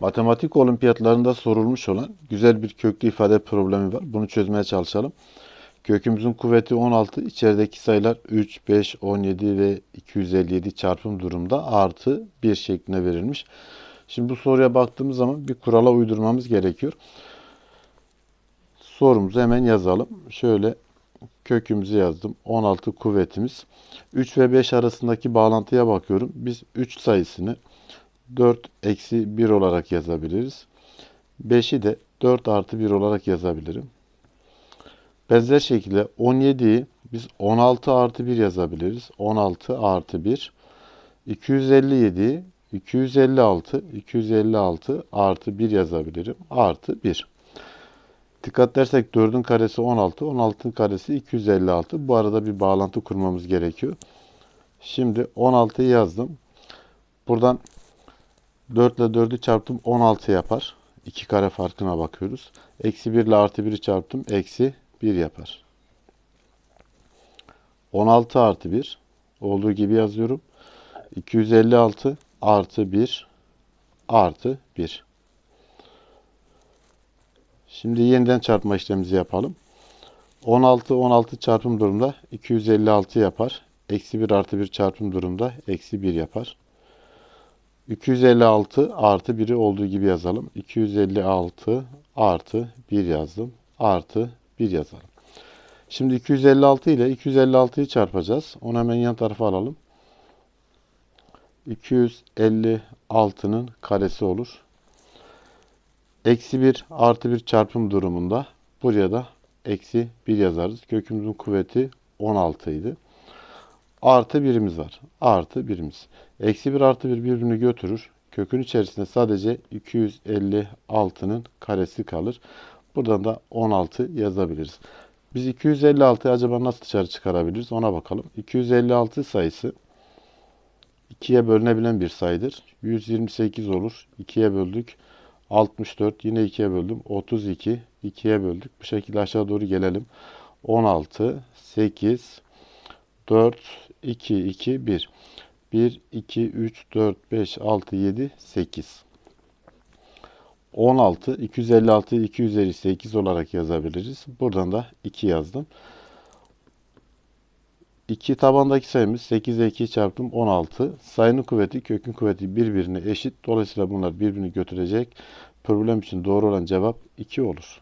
Matematik olimpiyatlarında sorulmuş olan güzel bir köklü ifade problemi var. Bunu çözmeye çalışalım. Kökümüzün kuvveti 16, içerideki sayılar 3, 5, 17 ve 257 çarpım durumda artı 1 şeklinde verilmiş. Şimdi bu soruya baktığımız zaman bir kurala uydurmamız gerekiyor. Sorumuzu hemen yazalım. Şöyle kökümüzü yazdım. 16 kuvvetimiz. 3 ve 5 arasındaki bağlantıya bakıyorum. Biz 3 sayısını 4 eksi 1 olarak yazabiliriz. 5'i de 4 artı 1 olarak yazabilirim. Benzer şekilde 17'yi biz 16 artı 1 yazabiliriz. 16 artı 1. 257'yi 256, 256 artı 1 yazabilirim. Artı 1. Dikkat edersek 4'ün karesi 16, 16'ın karesi 256. Bu arada bir bağlantı kurmamız gerekiyor. Şimdi 16'yı yazdım. Buradan 4 ile 4'ü çarptım 16 yapar. 2 kare farkına bakıyoruz. Eksi 1 ile artı 1'i çarptım. Eksi 1 yapar. 16 artı 1 olduğu gibi yazıyorum. 256 artı 1 artı 1. Şimdi yeniden çarpma işlemimizi yapalım. 16 16 çarpım durumda 256 yapar. Eksi 1 artı 1 çarpım durumda eksi 1 yapar. 256 artı 1'i olduğu gibi yazalım. 256 artı 1 yazdım. Artı 1 yazalım. Şimdi 256 ile 256'yı çarpacağız. Onu hemen yan tarafa alalım. 256'nın karesi olur. Eksi 1 artı 1 çarpım durumunda buraya da eksi 1 yazarız. Kökümüzün kuvveti 16 idi. Artı birimiz var. Artı birimiz. Eksi 1 artı 1 birbirini götürür. Kökün içerisinde sadece 256'nın karesi kalır. Buradan da 16 yazabiliriz. Biz 256'yı acaba nasıl dışarı çıkarabiliriz ona bakalım. 256 sayısı 2'ye bölünebilen bir sayıdır. 128 olur. 2'ye böldük. 64 yine 2'ye böldüm. 32 2'ye böldük. Bu şekilde aşağı doğru gelelim. 16 8 4 2 2 1 1 2 3 4 5 6 7 8 16 256 258 olarak yazabiliriz. Buradan da 2 yazdım. 2 tabandaki sayımız 8 ile 2 çarptım 16. Sayının kuvveti kökün kuvveti birbirine eşit. Dolayısıyla bunlar birbirini götürecek. Problem için doğru olan cevap 2 olur.